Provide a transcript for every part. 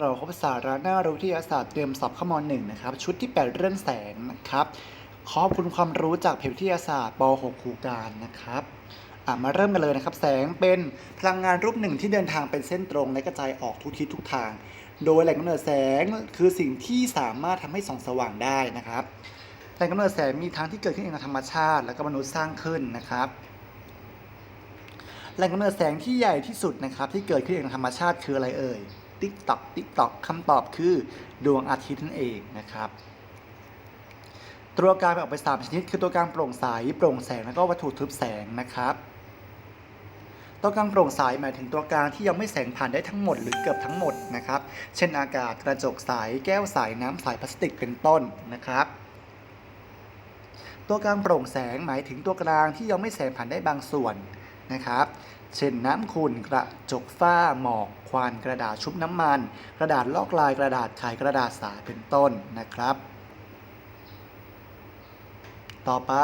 เราพบสาระน่ารู้วิทยาศาสตร์เตรียมสอบข้อมหนึ่งนะครับ ชุดที่ 8 เรื่องแสงนะครับขอบคุณความรู้จากเพจวิทยาศาสตร์ป .6 ครูการนะครับมาเริ่มกันเลยนะครับ แสงเป็นพลังงานรูปหนึ่งที่เดินทางเป็นเส้นตรงและกระจายออกทุกทิศทุกทาง โดยแหล่งกำเนิดแสงคือสิ่งที่สามารถทำให้ส่องสว่างได้นะครับแหล่งกำเนิดแสงมีทั้งที่เกิดขึ้นเองธรรมชาติ และก็มนุษย์สร้างขึ้นนะครับแหล่งกำเนิดแสงที่ใหญ่ที่สุดนะครับ ที่เกิดขึ้นเองธรรมชาติคืออะไรเอ่ย ติ๊กตอกติ๊กตอกคำตอบคือดวงอาทิตย์นั่นเองนะครับตัวกลางแบ่งออกเป็น3ชนิด คือตัวกลางโปร่งใสโปร่งแสงแล้วก็วัตถุทึบแสงนะครับ ตัวกลางโปร่งใสหมายถึงตัวกลางที่ยังไม่แสงผ่านได้ทั้งหมดหรือเกือบทั้งหมดนะครับ เช่นอากาศกระจกใสแก้วใสน้ำใสพลาสติกเป็นต้นนะครับตัวกลางโปร่งแสงหมายถึงตัวกลางที่ยังไม่แสงผ่านได้บางส่วนนะครับ เช่นน้ำขุ่นกระจกฝ้าหมอก ควันกระดาษชุบน้ำมัน กระดาษลอกลายกระดาษไขกระดาษสาเป็นต้นนะครับ ต่อไป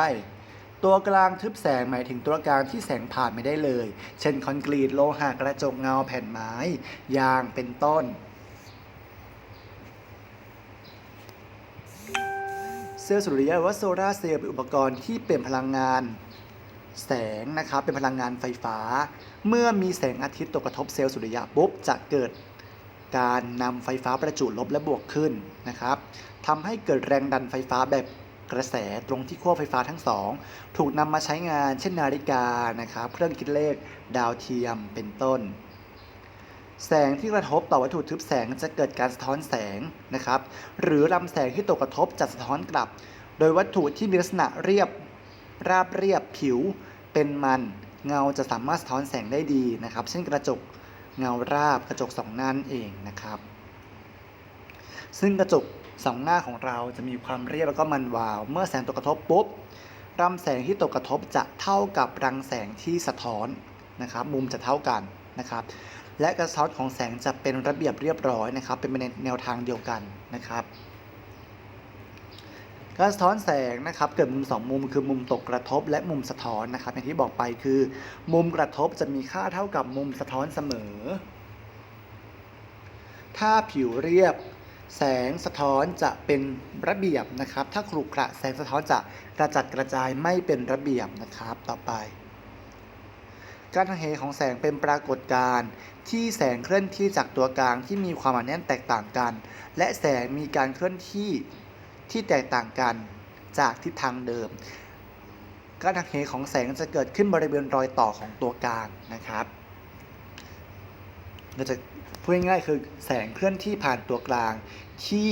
ตัวกลางทึบแสงหมายถึงตัวกลางที่แสงผ่านไม่ได้เลย เช่นคอนกรีตโลหะกระจกเงาแผ่นไม้ ยางเป็นต้นเซลล์สุริยะหรือว่าโซลาร์เซลล์เป็นอุปกรณ์ที่เป็นพลังงาน แสงนะครับเป็นพลังงานไฟฟ้า เมื่อมีแสงอาทิตย์ตกกระทบเซลล์สุริยะปุ๊บจะเกิดการนำไฟฟ้าประจุลบและบวกขึ้นนะครับทำให้เกิดแรงดันไฟฟ้าแบบกระแสตรงที่ขั้วไฟฟ้าทั้งสอง ถูกนำมาใช้งานเช่นนาฬิกานะครับเครื่องคิดเลขดาวเทียมเป็นต้น แสงที่กระทบต่อวัตถุทึบแสงจะเกิดการสะท้อนแสงนะครับ หรือลำแสงที่ตกกระทบจะสะท้อนกลับ โดยวัตถุที่มีลักษณะเรียบ ราบเรียบผิวเป็นมัน เงาจะสามารถสะท้อนแสงได้ดีนะครับ เช่นกระจกเงาราบกระจกสองหน้านั่นเองนะครับ ซึ่งกระจกสองหน้าของเราจะมีความเรียบแล้วก็มันวาว เมื่อแสงตกกระทบปุ๊บรังแสงที่ตกกระทบจะเท่ากับรังแสงที่สะท้อนนะครับ มุมจะเท่ากันนะครับ และกระซ้อนของแสงจะเป็นระเบียบเรียบร้อยนะครับ เป็นในแนวทางเดียวกันนะครับ การสะท้อนแสงนะครับเกิดมุมสองมุมคือมุมตกกระทบและมุมสะท้อนนะครับอย่างที่บอกไปคือ มุมกระทบจะมีค่าเท่ากับมุมสะท้อนเสมอ ถ้าผิวเรียบแสงสะท้อนจะเป็นระเบียบนะครับ ถ้าขรุขระแสงสะท้อนจะกระจัดกระจายไม่เป็นระเบียบนะครับต่อไป การทางเหของแสงเป็นปรากฏการณ์ที่แสงเคลื่อนที่จากตัวกลางที่มีความหนาแน่นแตกต่างกัน และแสงมีการเคลื่อนที่ ที่แตกต่างกันจากทิศทางเดิม การทางเหของแสงจะเกิดขึ้นบริเวณรอยต่อของตัวกลางนะครับเราจะพูดง่ายๆคือแสงเคลื่อนที่ผ่านตัวกลาง ที่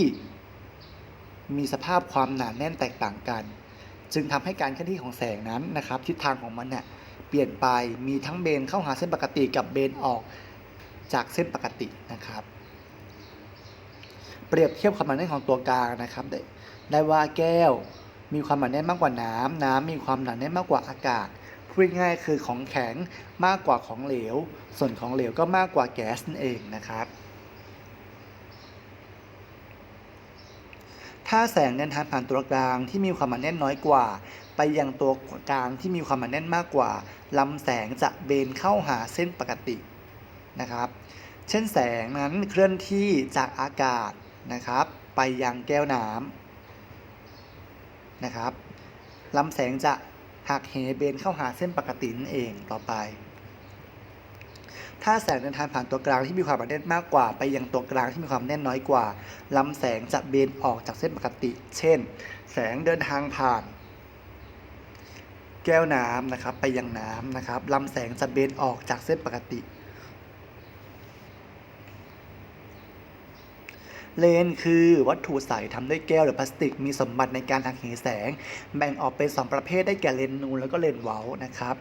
มีสภาพความหนาแน่นแตกต่างกัน จึงทำให้การเคลื่อนที่ของแสงนั้นนะครับ ทิศทางของมันเนี่ยเปลี่ยนไปมีทั้งเบนเข้าหาเส้นปกติกับเบนออกจากเส้นปกตินะครับ เปรียบเทียบความหนาแน่นของตัวกลางนะครับ ได้ได้ว่าแก้วมีความหนาแน่นมากกว่าน้ำน้ำมีความหนาแน่นมากกว่าอากาศพูดง่ายคือของแข็งมากกว่าของเหลว ส่วนของเหลวก็มากกว่าแก๊สนั่นเองนะครับ ถ้าแสงเดินทางผ่านตัวกลางที่มีความหนาแน่นน้อยกว่า ไปยังตัวกลางที่มีความหนาแน่นมากกว่าลำแสงจะเบนเข้าหาเส้นปกตินะครับ เช่นแสงนั้นเคลื่อนที่จากอากาศ นะครับ ไปยังแก้วน้ำนะครับลำแสงจะหักเหเบนเข้าหาเส้นปกตินั่นเองต่อไป ถ้าแสงเดินทางผ่านตัวกลางที่มีความแน่นมากกว่า ไปยังตัวกลางที่มีความแน่นน้อยกว่าลำแสงจะเบนออกจากเส้นปกติ เช่น แสงเดินทางผ่านแก้วน้ำนะครับไปยังน้ำนะครับลำแสงจะเบนออกจากเส้นปกติ เลนคือวัตถุใสทำด้วยแก้วหรือพลาสติก มีสมบัติในการหักเหแสง แบ่งออกเป็นสองประเภทได้แก่เลนนูนแล้วก็เลนเว้านะครับ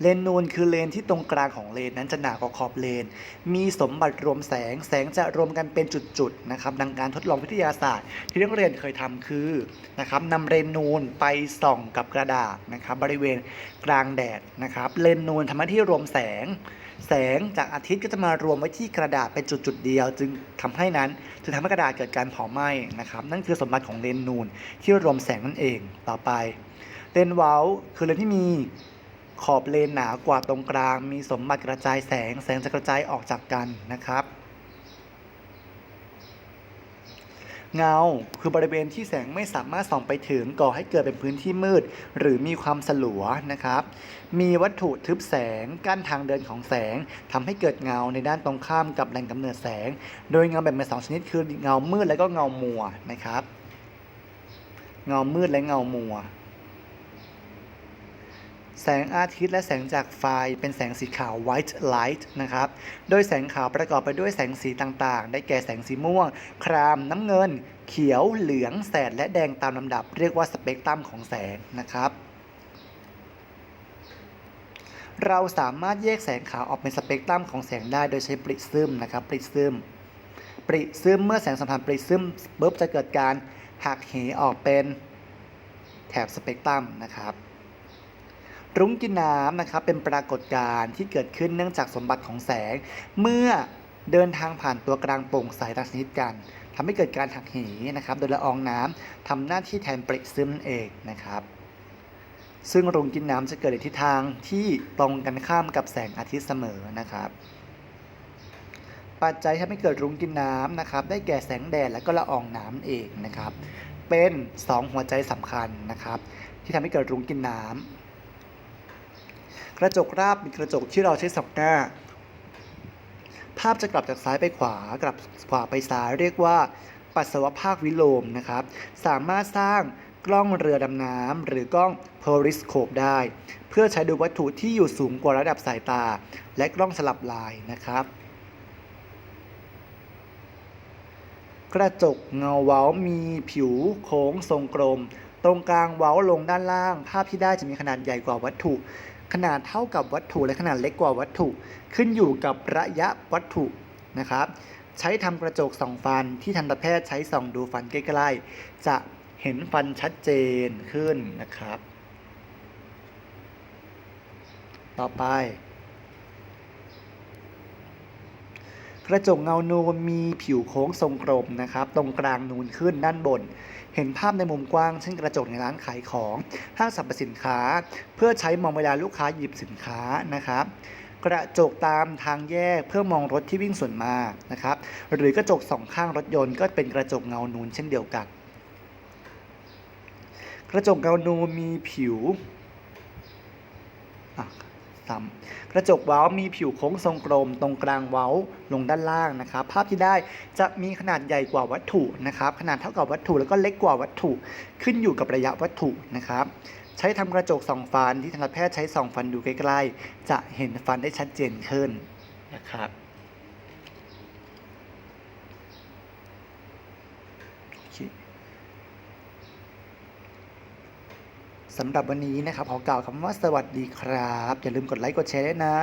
เลนนูนคือเลนที่ตรงกลางของเลนนั้นจะหนากว่าขอบเลน มีสมบัติรวมแสง แสงจะรวมกันเป็นจุดๆนะครับดังการทดลองวิทยาศาสตร์ ที่นักเรียนเคยทำคือนะครับนำเลนนูนไปส่องกับกระดาษนะครับบริเวณกลางแดดนะครับเลนนูนทำหน้าที่รวมแสง แสงจากอาทิตย์ก็จะมารวมไว้ที่กระดาษเป็นจุดๆเดียว จึงทำให้นั้นจึงทำให้กระดาษเกิดการเผาไหม้นะครับนั่นคือสมบัติของเลนนูนที่รวมแสงนั่นเองต่อไป เลนส์เว้าคือเลนส์ที่มีขอบเลนหนากว่าตรงกลาง มีสมบัติกระจายแสงแสงจะกระจายออกจากกันนะครับ เงา คือบริเวณที่แสงไม่สามารถส่องไปถึงก่อให้เกิดเป็นพื้นที่มืด หรือมีความสลัวนะครับ มีวัตถุทึบแสงกั้นทางเดินของแสงทำให้เกิดเงาในด้านตรงข้ามกับแหล่งกำเนิดแสง โดยเงาแบ่งเป็นสองชนิดคือเงามืดและก็เงามัวนะครับ เงามืดและเงามัว แสงอาทิตย์และแสงจากไฟเป็นแสงสีขาว white light นะครับ โดยแสงขาวประกอบไปด้วยแสงสีต่างๆ ได้แก่แสงสีม่วง คราม น้ำเงิน เขียว เหลือง แสด และแดงตามลำดับ เรียกว่าสเปกตรัมของแสงนะครับ เราสามารถแยกแสงขาวออกเป็นสเปกตรัมของแสงได้โดยใช้ปริซึมนะครับ ปริซึม ปริซึม เมื่อแสงสัมพันธ์ปริซึมปุ๊บจะเกิดการหักเหออกเป็นแถบสเปกตรัมนะครับ รุ้งกินน้ำนะครับเป็นปรากฏการณ์ที่เกิดขึ้นเนื่องจากสมบัติของแสง เมื่อเดินทางผ่านตัวกลางโปร่งใสต่างชนิดกันทำให้เกิดการหักเหนะครับ โดยละอองน้ำทำหน้าที่แทนปริซึมนั่นเองนะครับ ซึ่งรุ้งกินน้ำจะเกิดในทิศทางที่ตรงกันข้ามกับแสงอาทิตย์เสมอนะครับ ปัจจัยที่ทำให้เกิดรุ้งกินน้ำนะครับ ได้แก่แสงแดดและก็ละอองน้ำเองนะครับ เป็น 2 หัวใจสำคัญนะครับ ที่ทำให้เกิดรุ้งกินน้ำก ระจกราบเป็นกระจกที่เราใช้ส่องหน้า ภาพจะกลับจากซ้ายไปขวากลับขวาไปซ้ายเรียกว่า ปัสสาวะภาควิโลมนะครับ สามารถสร้างกล้องเรือดำน้ำหรือกล้อง periscope ได้ เพื่อใช้ดูวัตถุที่อยู่สูงกว่าระดับสายตา และกล้องสลับลายนะครับกระจกเงาเว้ามีผิวโค้งทรงกลม ตรงกลางเว้าลงด้านล่าง ภาพที่ได้จะมีขนาดใหญ่กว่าวัตถุ ขนาดเท่ากับวัตถุและขนาดเล็กกว่าวัตถุ ขึ้นอยู่กับระยะวัตถุนะครับ ใช้ทำกระจกส่องฟันที่ทันตแพทย์ใช้ส่องดูฟันใกล้ๆ จะเห็นฟันชัดเจนขึ้นนะครับ ต่อไป กระจกเงานูนมีผิวโค้งทรงกลมนะครับ ตรงกลางนูนขึ้นด้านบน เห็นภาพในมุมกว้าง เช่นกระจกในร้านขายของ ห้างสรรพสินค้า เพื่อใช้มองเวลาลูกค้าหยิบสินค้านะครับกระจกตามทางแยกเพื่อมองรถที่วิ่งส่วนมากนะครับ หรือกระจกสองข้างรถยนต์ก็เป็นกระจกเงานูนเช่นเดียวกัน กระจกเงานูนมีผิว ซ้ำกระจกเว้ามีผิวโค้งทรงกลม ตรงกลางเว้าลงด้านล่างนะครับ ภาพที่ได้จะมีขนาดใหญ่กว่าวัตถุนะครับ ขนาดเท่ากับวัตถุแล้วก็เล็กกว่าวัตถุ ขึ้นอยู่กับระยะวัตถุนะครับใช้ทำกระจกส่องฟันที่ทันตแพทย์ใช้ส่องฟันดูใกล้ๆ จะเห็นฟันได้ชัดเจนขึ้นนะครับโอเค สำหรับวันนี้นะครับขอกล่าวคำว่าสวัสดีครับ อย่าลืมกดไลค์กดแชร์ด้วยนะ